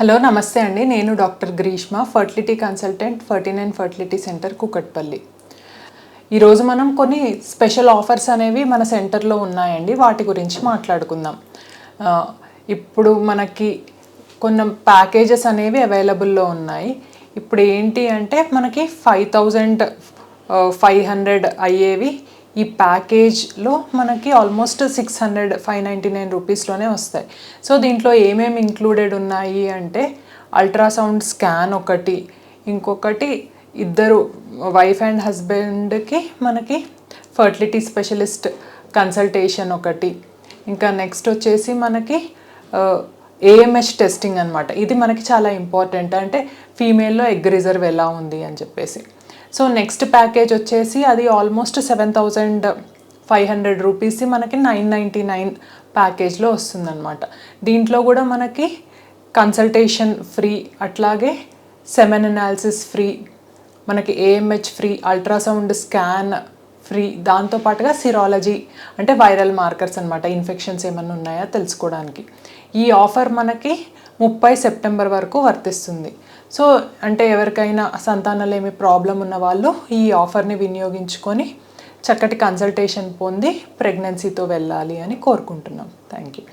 Hello నమస్తే అండి. నేను doctor Greeshma fertility consultant forty nine fertility centre Kukatpally. ఈరోజు మనం కొన్ని స్పెషల్ ఆఫర్స్ అనేవి మన సెంటర్లో ఉన్నాయండి. వాటి గురించి మాట్లాడుకుందాం. ఇప్పుడు మనకి కొన్ని ప్యాకేజెస్ అనేవి అవైలబుల్లో ఉన్నాయి. ఇప్పుడు ఏంటి అంటే మనకి ఫైవ్ థౌజండ్ ఫైవ్ హండ్రెడ్ అయ్యేవి ఈ ప్యాకేజ్లో మనకి almost six hundred five ninety nine రూపీస్లోనే వస్తాయి. సో దీంట్లో ఏమేమి ఇంక్లూడెడ్ ఉన్నాయి అంటే అల్ట్రాసౌండ్ స్కాన్ ఒకటి ఇంకొకటి ఇద్దరు వైఫ్ అండ్ హస్బెండ్కి మనకి ఫర్టిలిటీ స్పెషలిస్ట్ కన్సల్టేషన్ ఒకటి. ఇంకా నెక్స్ట్ వచ్చేసి మనకి ఏఎంహెచ్ టెస్టింగ్ అనమాట ఇది మనకి చాలా ఇంపార్టెంట్. అంటే ఫీమేల్లో ఎగ్ రిజర్వ్ ఎలా ఉంది అని చెప్పేసి. సో నెక్స్ట్ ప్యాకేజ్ వచ్చేసి అది almost seven thousand five hundred rupees మనకి నైన్ నైంటీ నైన్ ప్యాకేజ్లో వస్తుందన్నమాట. దీంట్లో కూడా మనకి కన్సల్టేషన్ ఫ్రీ అట్లాగే సెమెన్ అనాలిసిస్ ఫ్రీ మనకి AMH free ultrasound scan free దాంతోపాటుగా సిరాలజీ అంటే వైరల్ మార్కర్స్ అనమాట ఇన్ఫెక్షన్స్ ఏమైనా ఉన్నాయా తెలుసుకోవడానికి. ఈ ఆఫర్ మనకి ముప్పై సెప్టెంబర్ వరకు వర్తిస్తుంది. సో అంటే ఎవరికైనా సంతానలేమి ప్రాబ్లం ఉన్న వాళ్ళు ఈ ఆఫర్ని వినియోగించుకొని చక్కటి కన్సల్టేషన్ పొంది ప్రెగ్నెన్సీతో వెళ్ళాలి అని కోరుకుంటున్నాం. Thank you.